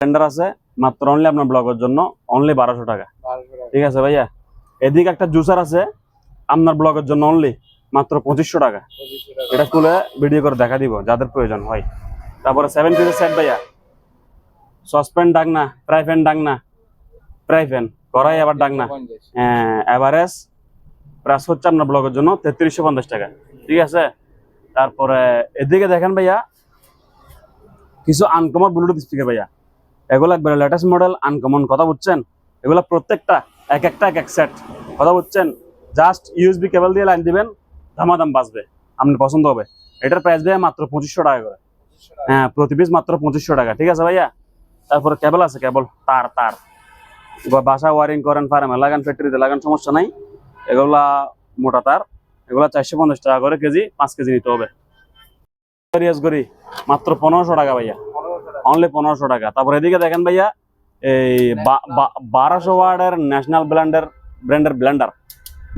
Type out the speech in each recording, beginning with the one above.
Tender আছে মাত্র only আপনার ব্লগের জন্য অনলি বারোশো টাকা। ঠিক আছে ভাইয়া? এদিকে একটা জুসার আছে আপনার ব্লগের জন্য অনলি মাত্র পঁচিশশো টাকা। এটা খুলে ভিডিও করে দেখা দিব যাদের প্রয়োজন হয়। তারপরে সেভেন পিসের সেট ভাইয়া। সসপ্যান ডাক না ফ্রাই প্যান ডাক না ফ্রাই প্যান কড়াই আবার ডাক না। পঞ্চাশ। অ্যাভারেজ প্রাইস হচ্ছে আপনার ব্লগের জন্য তেত্রিশশো পঞ্চাশ টাকা। ঠিক আছে? তারপরে এদিকে দেখেন ভাইয়া কিছু আনকমন ব্লুটুথ স্পিকার ভাইয়া। এগুলো একবারে লেটেস্ট মডেল আনকমন কথা বুঝছেন? এগুলো প্রত্যেকটা, এক একটা, এক এক সেট কথা বুঝছেন? জাস্ট ইউএসবি কেবল দিয়ে লাইন দিবেন ধামাধাম বাঁচবে আপনার পছন্দ হবে। এটার প্রাইস ভাইয়া মাত্র পঁচিশশো টাকা করে। হ্যাঁ প্রতি পিস মাত্র পঁচিশশো টাকা, ঠিক আছে ভাইয়া? তারপরে কেবল আছে কেবল তার তার। বাসা ওয়ারিং করেন ফার্মে লাগান ফ্যাক্টরিতে লাগান, সমস্যা নাই। এগুলা মোটা তার, এগুলা চারশো পঞ্চাশ টাকা করে কেজি, পাঁচ কেজি নিতে হবে। মাত্র পনেরোশো টাকা ভাইয়া। অনলি পনেরোশো টাকা। তারপর এদিকে দেখেন ভাইয়া এই বারোশো ওয়ার্ডের ন্যাশনাল ব্ল্যান্ডের ব্র্যান্ডের ব্লেন্ডার।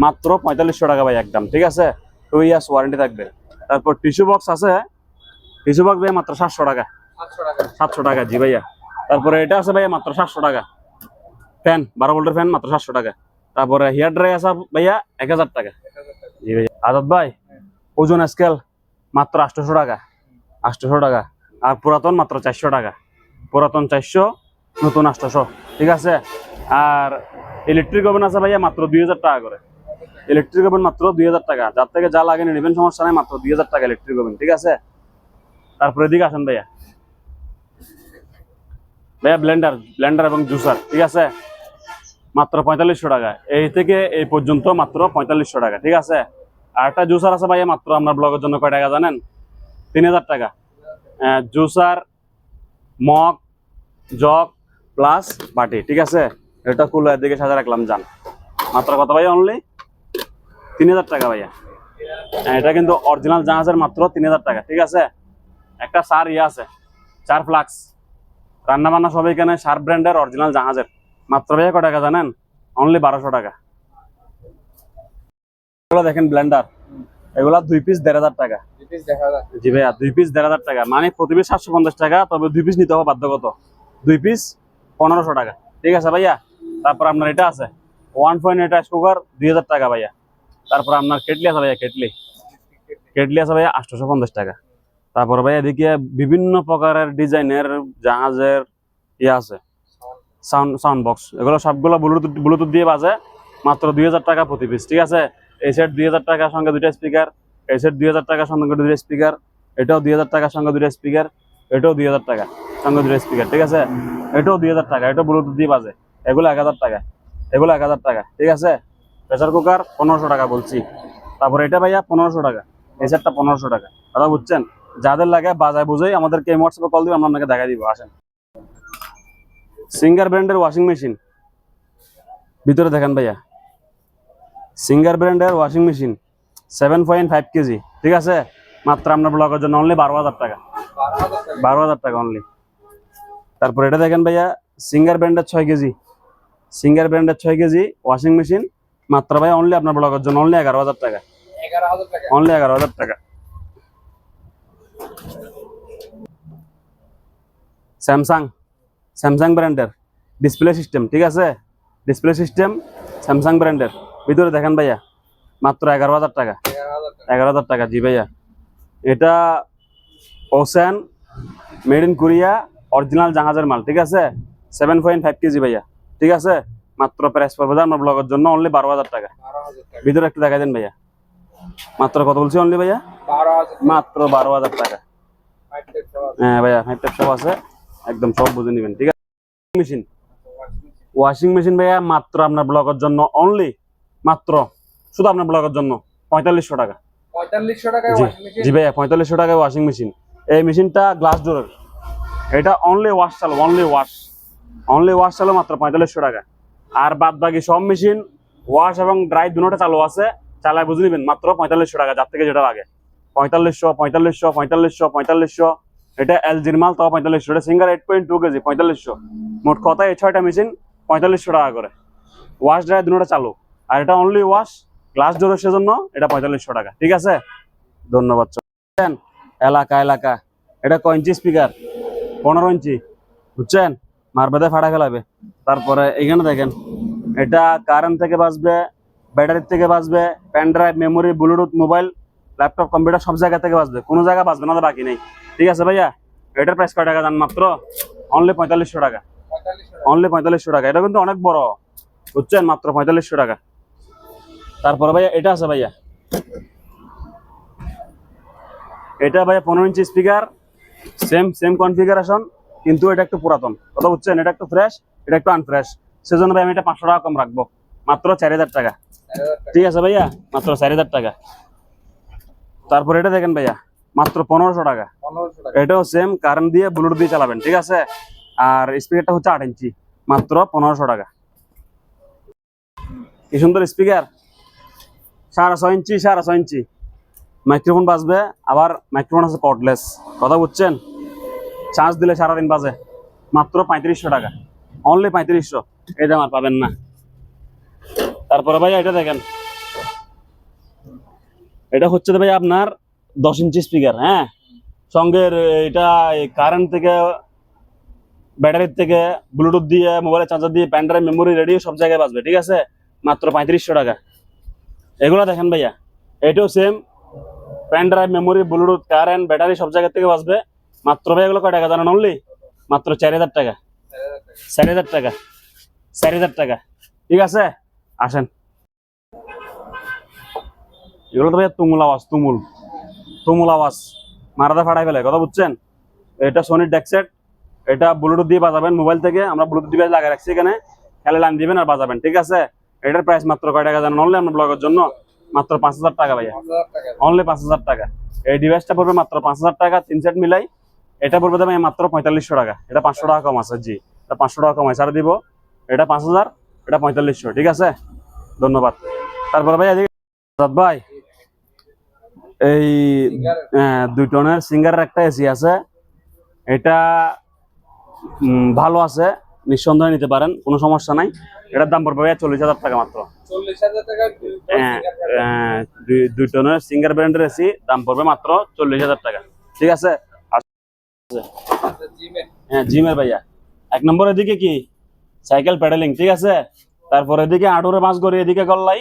মাত্র পঁয়তাল্লিশশো টাকা ভাই একদম ঠিক আছে? টু ইয়ার্স ওয়ারেন্টি থাকবে। তারপর টিস্যু বক্স আছে টিস্যু বক্স ভাই মাত্র সাতশো টাকা। সাতশো টাকা জি ভাইয়া। তারপরে এটা আছে ভাইয়া মাত্র সাতশো টাকা। ফ্যান বারো ভোল্টের ফ্যান মাত্র সাতশো টাকা। তারপরে হেয়ার ড্রাই আছে ভাইয়া এক হাজার টাকা। এক হাজার টাকা। জি ভাইয়া। আজাদ ভাই ওজন স্কেল মাত্র আটশোশো টাকা। আটশোশো টাকা। আর পুরাতন মাত্র চারশো টাকা। পুরাতন চারশো, নতুন আটশোশো। ঠিক আছে? আর ইলেকট্রিক ওভেন আছে ভাইয়া মাত্র দুই হাজার টাকা করে। ইলেকট্রিক ওভেন মাত্র দুই হাজার টাকা। যার থেকে যা লাগে নেবেন, সমস্যা নেই, মাত্র দুই হাজার টাকা ইলেকট্রিক ওভেন ঠিক আছে? তারপরে এদিকে আসেন ভাইয়া। ভাইয়া ব্লেন্ডার ব্লেন্ডার এবং জুসার ঠিক আছে? মাত্র পঁয়তাল্লিশশো টাকা। এই থেকে এই পর্যন্ত মাত্র পঁয়তাল্লিশশো টাকা, ঠিক আছে? আর একটা জুসার আছে ভাইয়া মাত্র আপনার ব্লগের জন্য কয় টাকা জানেন? তিন হাজার টাকা। জুসার মগ জগ প্লাস বাটি ঠিক আছে? এটা কুলার দিকে সাজা রাখলাম যান মাত্র কত ভাইয়া অনলি তিন হাজার টাকা ভাইয়া। হ্যাঁ, এটা কিন্তু অরিজিনাল জাহাজের মাত্র তিন হাজার টাকা ঠিক আছে? একটা সার ইয়ে আছে চার ফ্লাক্স। রান্না বান্না সব এখানে সার ব্র্যান্ডের অরিজিনাল জাহাজের। মাত্র ভাইয়া কয় টাকা জানেন? অনলি বারোশো টাকা। দেখেন ব্লেন্ডার এগুলা দুই পিস দেড় হাজার টাকা। জি ভাইয়া দুই পিস দেড় হাজার টাকা। মানে প্রতি পিস সাতশো পঞ্চাশ টাকা তবে দুই পিস নিতে হবে বাধ্যগত। দুই পিস পনেরোশো টাকা। ঠিক আছে ভাইয়া? তারপর আপনার এটা আছে। ওয়ান পয়েন্ট রাইস কুকার দুই হাজার টাকা ভাইয়া। তারপর আপনার কেটলি আছে ভাইয়া কেটলি। কেটলি আছে ভাইয়া আটশোশো পঞ্চাশ টাকা। তারপর ভাইয়া এদিকে বিভিন্ন প্রকারের ডিজাইনের জাহাজের ইয়ে আছে। সাউন্ড সাউন্ড বক্স এগুলো সবগুলো ব্লুটুথ ব্লুটুথ দিয়ে বাজে। মাত্র দুই হাজার টাকা প্রতি পিস ঠিক আছে? এই সেট দুই হাজার টাকার সঙ্গে দুইটা স্পিকার এই সেট দুই হাজার টাকার সঙ্গে দুইটা স্পিকার এটাও দুই হাজার টাকার সঙ্গে দুইটা স্পিকার এটাও দুই হাজার টাকা সঙ্গে দুইটা স্পিকার ঠিক আছে? এটাও দুই হাজার টাকা এটাও ব্লুটুথ দিয়ে বাজে, এগুলো এক হাজার টাকা, এগুলো এক হাজার টাকা, ঠিক আছে? প্রেসার কুকার পনেরোশো টাকা বলছি। তারপরে এটা ভাইয়া পনেরোশো টাকা, এই সেটটা পনেরোশো টাকা। কথা বুঝছেন? যাদের লাগে বাজায় বুঝেই আমাদেরকে এই হোয়াটসঅ্যাপে কল দিবে, আমরা আপনাকে দেখা দিব, আসেন। সিঙ্গার ব্র্যান্ডের ওয়াশিং মেশিন ভিতরে দেখেন ভাইয়া। সিঙ্গার ব্র্যান্ডের washing machine seven point five KG. ঠিক আছে? মাত্র আপনার ব্লগের জন্য অনলি বারো হাজার টাকা। বারো হাজার টাকা অনলি তারপর এটা দেখেন ভাইয়া সিঙ্গার ব্র্যান্ডের ছয় কেজি। সিঙ্গার ব্র্যান্ডের ছয় কেজি ওয়াশিং মেশিন মাত্র ভাই অনলি আপনার ব্লগের জন্য অনলি এগারো হাজার টাকা। অনলি এগারো হাজার টাকা। স্যামসাং স্যামসাং ব্র্যান্ডের। ডিসপ্লে সিস্টেম ঠিক আছে? ডিসপ্লে সিস্টেম স্যামসাং ব্র্যান্ডের। ভিতরে দেখেন ভাইয়া, মাত্র এগারো হাজার টাকা। এগারো হাজার টাকা জি ভাইয়া। এটা ocean made in Korea original জাহাজের মাল, ঠিক আছে? সেভেন পয়েন্ট ফাইভ কেজি ভাইয়া, ঠিক আছে? মাত্র প্রাইস পড়বে আমার ব্লগের জন্য অনলি বারো হাজার টাকা। ভিতরে একটু দেখা দেন ভাইয়া। মাত্র কত বলছি অনলি ভাইয়া? মাত্র বারো হাজার টাকা। হ্যাঁ ভাইয়া ফাইভ টাইপ সব আছে। একদম সব বুঝে নেবেন, ঠিক আছে? মেশিন ওয়াশিং মেশিন ভাইয়া, মাত্র আপনার ব্লগের জন্য অনলি মাত্র শুধু আপনার ব্লগের জন্য পঁয়তাল্লিশশো টাকা। পঁয়তাল্লিশশো টাকা জি ওয়াশিং মেশিন জি ভাইয়া পঁয়তাল্লিশশো টাকায় ওয়াশিং মেশিন এই মেশিনটা গ্লাস ডোরের এটা অনলি ওয়াশ চালো অনলি ওয়াশ অনলি ওয়াশ চালো মাত্র পঁয়তাল্লিশশো টাকা। আর বাদ বাকি সব মেশিন ওয়াশ এবং ড্রাই দুটোটা চালু আছে। চালায় বুঝে নেবেন মাত্র পঁয়তাল্লিশশো টাকা যার থেকে যেটা লাগে। পঁয়তাল্লিশশো পঁয়তাল্লিশশো পঁয়তাল্লিশশো পঁয়তাল্লিশশো। এটা এলজির মাল তাও পঁয়তাল্লিশশো। এটা Singer eight point two KG পঁয়তাল্লিশশো। মোট কথা এই ছয়টা মেশিন পঁয়তাল্লিশশো টাকা করে। ওয়াশ ড্রাই দুটোটা চালু। আর এটা অনলি ওয়াশ গ্লাস ডোরের সেজন্য এটা পঁয়তাল্লিশশো টাকা ঠিক আছে? ধন্যবাদ এলাকা এলাকা। এটা কয় ইঞ্চি স্পিকার পনেরো ইঞ্চি বুঝছেন? মার বেঁধে ফাটা খেলাবে তারপরে এখানে দেখেন এটা কারেন্ট থেকে বাঁচবে ব্যাটারির থেকে বাঁচবে pen drive memory Bluetooth mobile laptop computer সব জায়গা থেকে বাঁচবে। কোনো জায়গা বাঁচবে না বাকি নেই। ঠিক আছে ভাইয়া? এটার প্রাইস কয় টাকা জান মাত্র? অনলি পঁয়তাল্লিশশো টাকা। অনলি পঁয়তাল্লিশশো টাকা। এটা কিন্তু অনেক বড়। বুঝছেন? মাত্র পঁয়তাল্লিশশো টাকা। তারপরে ভাইয়া এটা আছে ভাইয়া। এটা ভাইয়া পনেরো inch speaker same same configuration কিন্তু এটা একটু পুরাতন। কথা বুঝছেন? এটা একটু ফ্রেশ এটা একটু আনফ্রেশ সেজন্য ভাই আমি এটা পাঁচশো টাকা কম রাখব। মাত্র চার হাজার টাকা। ঠিক আছে ভাইয়া? মাত্র চার হাজার টাকা। তারপর এটা দেখেন ভাইয়া মাত্র পনেরোশো টাকা। পনেরোশো টাকা। এটাও সেম কারেন্ট দিয়ে ব্লুটুথ দিয়ে চালাবেন ঠিক আছে? আর স্পিকারটা হচ্ছে আট ইঞ্চি মাত্র পনেরোশো টাকা। কি সুন্দর স্পিকার সাড়ে ছয় ইঞ্চি, সাড়ে ছয় ইঞ্চি। মাইক্রোফোন বাজবে, আবার মাইক্রোফোন আছে কর্ডলেস কথা বুঝছেন? চার্জ দিলে সারাদিন বাজে। মাত্র পঁয়ত্রিশশো টাকা। অনলি পঁয়ত্রিশশো। এই দাম আর পাবেন না। তারপরে ভাই এটা দেখেন। এটা হচ্ছে ভাই আপনার দশ ইঞ্চি স্পিকার হ্যাঁ? সঙ্গে এটা কারেন্ট থেকে ব্যাটারির থেকে ব্লুটুথ দিয়ে মোবাইলের চার্জার দিয়ে প্যান ড্রাইভ মেমোরি রেডিও সব জায়গায় বাজবে, ঠিক আছে? মাত্র পঁয়ত্রিশশো টাকা। এগুলো দেখেন ভাইয়া, এটাও same pen drive memory Bluetooth current battery সব জায়গা থেকে বাজবে মাত্র ভাই এগুলো কয় টাকা জানেন অনলি মাত্র চার হাজার টাকা। চার হাজার টাকা। চার হাজার টাকা। ঠিক আছে? আসেন। এগুলো তো ভাইয়া তুমুল আওয়াজ, তুমুল। তুমুল আওয়াজ। মারাদা ফাটাই ফেলে, কথা বুঝছেন? এটা সোনির ডেকসেট এটা ব্লুটুথ দিয়ে বাজাবেন মোবাইল থেকে। আমরা ব্লুটুথ ডিভাইস লাগিয়ে রাখছি এখানে। খেলে লাইন দিবেন আর বাজাবেন, ঠিক আছে? এটার প্রাইস মাত্র কয় টাকা জানেন? অনলি আপনার ব্লগের জন্য মাত্র পাঁচ হাজার টাকা ভাইয়া। অনলি পাঁচ হাজার টাকা। এই ডিভাইসটা পড়বে মাত্র পাঁচ হাজার টাকা তিন সেট মিলাই। এটা পড়বে দাম মাত্র পঁয়তাল্লিশশো টাকা। এটা পাঁচশো টাকা কম আছে জি। এটা পাঁচশো টাকা কম আছে ছাড় দিব। এটা পাঁচ হাজার এটা পঁয়তাল্লিশশো ঠিক আছে? ধন্যবাদ। তারপর ভাই ভাই। এই আহ, দুই টনের সিঙ্গারের একটা এসি আছে। এটা ভালো আছে। নিঃসন্দেহে নিতে পারেন কোনো সমস্যা নাই। এটার দাম পড়বে চল্লিশ হাজার টাকা মাত্র। হ্যাঁ, দুই টনের সিঙ্গার ব্র্যান্ডের এসি দাম পড়বে মাত্র চল্লিশ হাজার টাকা। ঠিক আছে? হ্যাঁ জিমের ভাইয়া। এক নম্বর এদিকে কি? সাইকেল প্যাডেলিং ঠিক আছে? তারপর এদিকে আটুরে মাছ গড়ি এদিকে গল্লাই।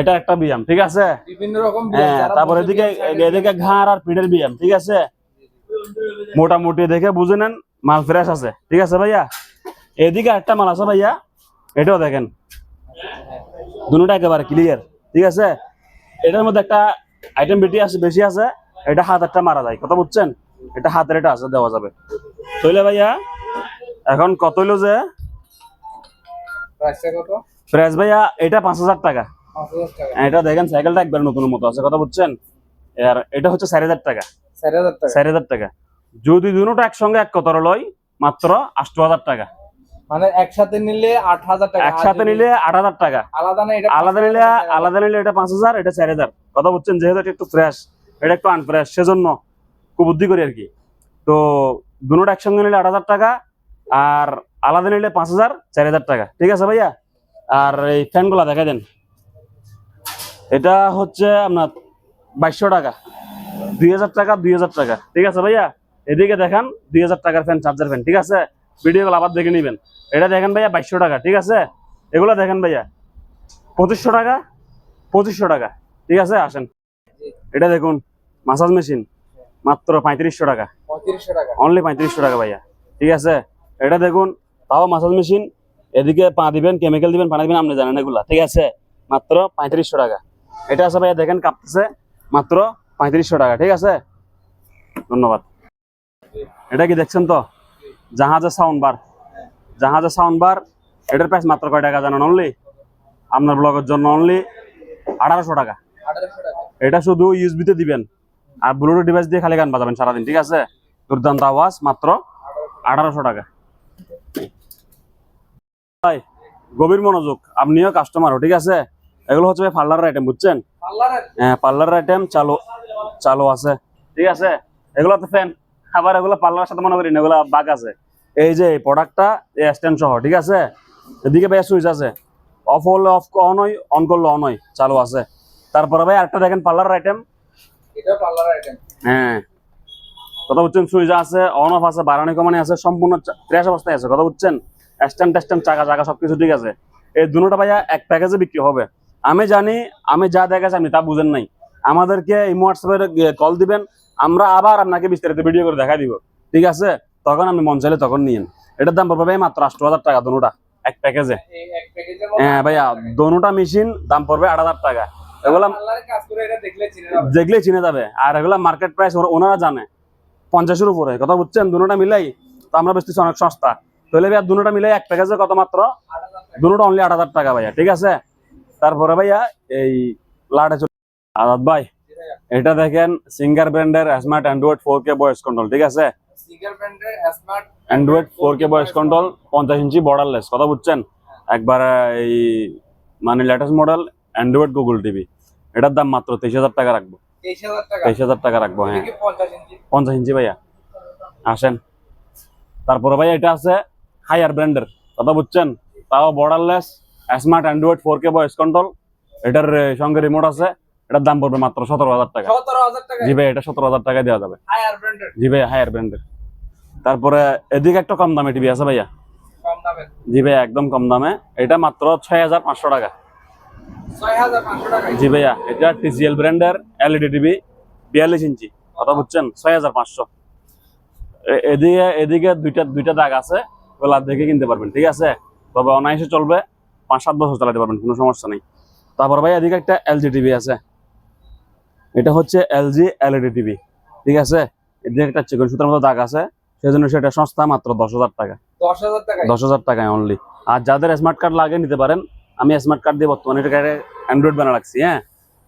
এটা একটা ব্যায়াম ঠিক আছে? বিভিন্ন রকম হ্যাঁ তারপর এদিকে এদিকে ঘাড় আর পিঠের ব্যায়াম ঠিক আছে? মোটামুটি দেখে বুঝে নেন মাল ফ্রেশ আছে ঠিক আছে ভাইয়া? এদিকে একটা মাল আছে ভাইয়া। এটাও দেখেন। দুটোটা একেবারে ক্লিয়ার ঠিক আছে? এটার মধ্যে একটা আইটেম বেটি আছে বেশি আছে। এটা হাত একটা মারা যায় কথা বুঝছেন? এটা হাতের এটা আছে দেওয়া যাবে। তৈলে ভাইয়া এখন কত হইল যে? প্রাইস ভাইয়া এটা পাঁচ হাজার টাকা। টাকা। এটা দেখেন সাইকেলটা একবার নতুন মতো আছে কথা বুঝছেন? আর এটা হচ্ছে চার হাজার টাকা। চার হাজার টাকা। যদি দুটো একসঙ্গে এক কতর লয় মাত্র আষ্ট হাজার টাকা। মানে একসাথে নিলে আট হাজার টাকা। একসাথে নিলে আট হাজার টাকা। আলাদা না এটা আলাদা নিলে আলাদা। নিলে এটা পাঁচ হাজার এটা চার হাজার। কথা বুঝছেন? যেহেতু এটা একটু ফ্রেশ এটা একটু আনফ্রেশ সেজন্য খুব বুদ্ধি করি আর কি। তো দুটো একসঙ্গে নিলে আট হাজার টাকা আর আলাদা নিলে পাঁচ হাজার চার হাজার টাকা। ঠিক আছে ভাইয়া? আর এই ফ্যানগুলা দেখা দেন। এটা হচ্ছে আপনার বাইশশো টাকা। দুই হাজার টাকা দুই হাজার টাকা। ঠিক আছে ভাইয়া? এদিকে দেখান দুই হাজার টাকার ফ্যান চার্জার ফ্যান ঠিক আছে? ভিডিওগুলো আবার দেখে নেবেন। এটা দেখেন ভাইয়া বাইশশো টাকা ঠিক আছে? এগুলো দেখেন ভাইয়া পঁচিশশো টাকা পঁচিশশো টাকা ঠিক আছে? আসেন। এটা দেখুন মাসাজ মেশিন মাত্র পঁয়ত্রিশশো টাকা। অনলি পঁয়ত্রিশশো টাকা ভাইয়া ঠিক আছে? এটা দেখুন তাও মাসাজ মেশিন এদিকে পা দিবেন কেমিক্যাল দিবেন পানি দিবেন আপনি জানেন এগুলা ঠিক আছে? মাত্র পঁয়ত্রিশশো টাকা। এটা আছে ভাইয়া দেখেন কাঁপতেছে মাত্র পঁয়ত্রিশশো টাকা ঠিক আছে? ধন্যবাদ। এটা কি দেখছেন তো? জাহাজের সাউন্ড বার জাহাজের সাউন্ড বার এটার প্রাইস মাত্র কয় টাকা জানেন অনলি আপনার ব্লগের জন্য অনলি আঠারোশো টাকা। এটা শুধু ইউএসবিতে দিবেন। আর ব্লুটুথ ডিভাইস দিয়ে খালি গান বাজাবেন সারাদিন ঠিক আছে? দুর্দান্ত আওয়াজ মাত্র আঠারোশো টাকা। ভাই গভীর মনোযোগ। আপনিও কাস্টমারও ঠিক আছে? এগুলো হচ্ছে পার্লারের আইটেম বুঝছেন? হ্যাঁ পার্লারের আইটেম চালু চালু আছে ঠিক আছে? এগুলো তো ফ্যান আবার এগুলো পার্লারের সাথে মনে করি না এগুলো বাঘ আছে। এই যে এই প্রোডাক্টটা স্ট্যান্ড সহ ঠিক আছে? এদিকে ভাই সুইচ আছে। অফ হলে অফ অন হয় অন করলে অন হয় চালু আছে। তারপরে ভাই আরেকটা দেখেন পার্লারের আইটেম এটা পার্লার আইটেম হ্যাঁ। কথা বুঝছেন সুইচ আছে অন অফ আছে বারানি কমানি আছে সম্পূর্ণ ফ্রেশ অবস্থায় আছে কথা বুঝছেন? স্ট্যান্ড টেস্ট্যান্ড চাকা চাকা সবকিছু ঠিক আছে। এই দুটোটা ভাইয়া এক প্যাকেজে বিক্রি হবে। আমি জানি আমি যা দেখাচ্ছি আপনি তা বুঝেন নাই। আমাদেরকে এই হোয়াটসঅ্যাপের কল দিবেন আমরা আবার আপনাকে বিস্তারিত ভিডিও করে দেখা দিব। ঠিক আছে? তখন আপনি মন চাইলে তখন নিয়েন। এটার দাম পড়বে ভাই মাত্র আষ্ট হাজার টাকা দুটোটা এক প্যাকেজে হ্যাঁ ভাইয়া দোনোটা মেশিন দাম পড়বে আট হাজার টাকা। এগুলা দেখলে চিনে যাবে। দেখলেই চিনে যাবে। আর এগুলা মার্কেট প্রাইস ওনারা জানে। পঞ্চাশের উপরে। কথা বুঝছেন? দুটোটা মিলাই তো আমরা বেচতেছি অনেক সস্তা। তাহলে ভাইয়া দুটোটা মিলাই এক প্যাকেজে কত মাত্র? দুটোটা অনলি আট হাজার টাকা ভাইয়া ঠিক আছে? তারপরে ভাইয়া এই লাটে চলে আজাদ ভাই এটা দেখেন সিঙ্গার ব্র্যান্ডের smart Android four K voice control ঠিক আছে? সিঙ্গেল ব্র্যান্ডের smart Android four K voice control পঞ্চাশ ইঞ্চি বর্ডারলেস কথা বুঝছেন? একবার এই মানে latest model Android Google TV এটার দাম মাত্র তেইশ হাজার টাকা রাখব। তেইশ হাজার টাকা। রাখব হ্যাঁ। এটা কি পঞ্চাশ ইঞ্চি পঞ্চাশ ইঞ্চি ভাইয়া। আসেন। তারপরে ভাইয়া এটা আছে হায়ার ব্র্যান্ডের কথা বুঝছেন? তাও borderless smart Android four K voice control এটার সঙ্গে রিমোট আছে। এটার দাম পড়বে মাত্র সতেরো হাজার টাকা। জি ভাই এটা সতেরো হাজার টাকা দেওয়া যাবে। জি ভাই হায়ার ব্র্যান্ডের তারপরে এদিকে একটা কম দামে টিভি আছে ভাইয়া? জি ভাইয়া একদম কম দামে। এটা মাত্র ছয় হাজার পাঁচশো টাকা। জি ভাইয়া এটা টিসিএল ব্র্যান্ডের এলইডি টিভি বিয়াল্লিশ ইঞ্চি। কথা বুঝছেন? ছয় হাজার পাঁচশো। এদিকে এদিকে দুইটা দুইটা দাগ আছে ওগুলা দেখে কিনতে পারবেন ঠিক আছে? তবে অনায়াসে চলবে পাঁচ সাত বছর চালাতে পারবেন কোনো সমস্যা নেই। তারপর ভাই এদিকে একটা এলজি টিভি আছে। এটা হচ্ছে এলজি এলইডি টিভি ঠিক আছে? এদিকে একটা চিকন সুতার মতো দাগ আছে সেজন্য সেটা সস্তা মাত্র দশ হাজার টাকা। দশ হাজার টাকায়? অনলি আর যাদের স্মার্ট কার্ড লাগে নিতে পারেন আমি স্মার্ট কার্ড দিয়ে বর্তমানে এটাকে অ্যান্ড্রয়েড বানা রাখছি হ্যাঁ?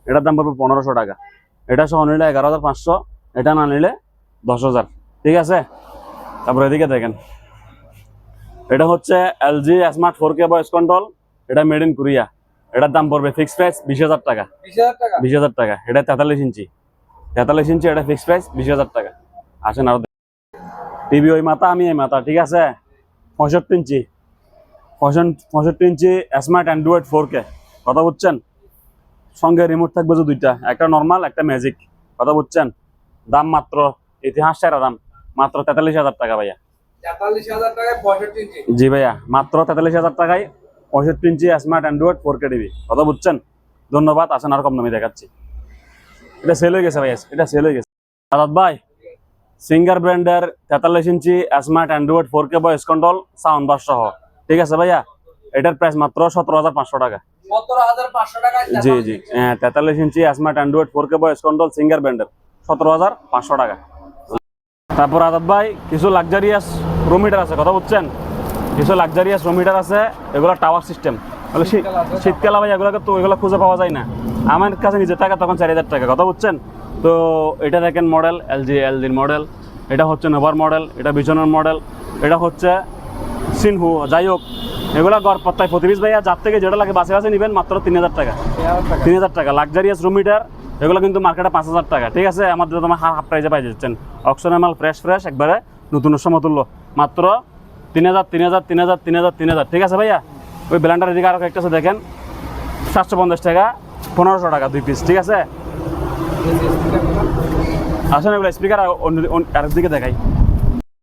এটার দাম পড়বে পনেরোশো টাকা। এটা সহ নিলে এগারো হাজার পাঁচশো এটা না নিলে দশ হাজার। ঠিক আছে? তারপরে এদিকে দেখেন। এটা হচ্ছে LG smart four K voice control এটা মেড ইন কোরিয়া এটার দাম পড়বে ফিক্স প্রাইস বিশ হাজার টাকা। বিশ হাজার টাকা? এটা তেতাল্লিশ ইঞ্চি। তেতাল্লিশ ইঞ্চি এটা ফিক্স প্রাইস বিশ হাজার টাকা। আসেন আরও টিভি ওই মাথা আমি এই মাথা ঠিক আছে? পঁয়ষট্টি ইঞ্চি। পঁয়ষট্টি inch smart Android four K কথা বুঝছেন? সঙ্গে রিমোট থাকবে যে দুইটা একটা নর্মাল একটা ম্যাজিক কথা বুঝছেন? দাম মাত্র ইতিহাস সেরা দাম মাত্র তেতাল্লিশ হাজার টাকা ভাইয়া। জি ভাইয়া মাত্র তেতাল্লিশ হাজার টাকায় পঁয়ষট্টি inch smart Android four K TV কথা বুঝছেন? ধন্যবাদ আসেন আর কম দামি দেখাচ্ছি। এটা সেল হয়ে গেছে ভাইয়া এটা সেল হয়ে গেছে। আজাদ ভাই সিঙ্গার ব্র্যান্ডের তেতাল্লিশ inch smart Android four K voice control sound bar সহ। ঠিক আছে ভাইয়া? এটার প্রাইস মাত্র সতেরো হাজার পাঁচশো টাকা। জি জি হ্যাঁ তেতাল্লিশ inch smart Android four K voice control Singer ব্র্যান্ডের সতেরো হাজার পাঁচশো টাকা। তারপর আজাদ ভাই কিছু লাক্সারিয়াস রুম হিটার আছে কথা বুঝছেন? কিছু লাক্সারিয়াস রুম হিটার আছে এগুলো টাওয়ার সিস্টেম শীতকাল আছে, শীতকালে ভাই এগুলোকে তো এগুলো খুঁজে পাওয়া যায় না। আমার কাছে নিজের টাকা তখন চার হাজার টাকা কথা বুঝছেন? তো এটা দেখেন মডেল এলজি এলজির মডেল এটা হচ্ছে নোভার মডেল এটা বিজনের মডেল এটা হচ্ছে সিনহু যাই হোক, এগুলো গড়পত্তায় প্রতিবিশ ভাইয়া, যার থেকে যেটা লাগে বাসে বাসে নেবেন মাত্র তিন হাজার টাকা। তিন হাজার টাকা। লাক্সারিয়াস রুম হিটার এগুলো কিন্তু মার্কেটে পাঁচ হাজার টাকা। ঠিক আছে? আমাদের তোমার হাফ প্রাইজে পাই যাচ্ছেন। অক্সনের মাল ফ্রেশ ফ্রেশ একবারে নতুন সমতুল্য মাত্র তিন হাজার তিন হাজার তিন হাজার তিন হাজার তিন হাজার। ঠিক আছে ভাইয়া? ওই ব্ল্যান্ডার এদিকে আরও একটা দেখেন। সাতশো পঞ্চাশ টাকা, পনেরোশো টাকা দুই পিস ঠিক আছে? আসেন এগুলো স্পিকার আরেক দিকে দেখাই।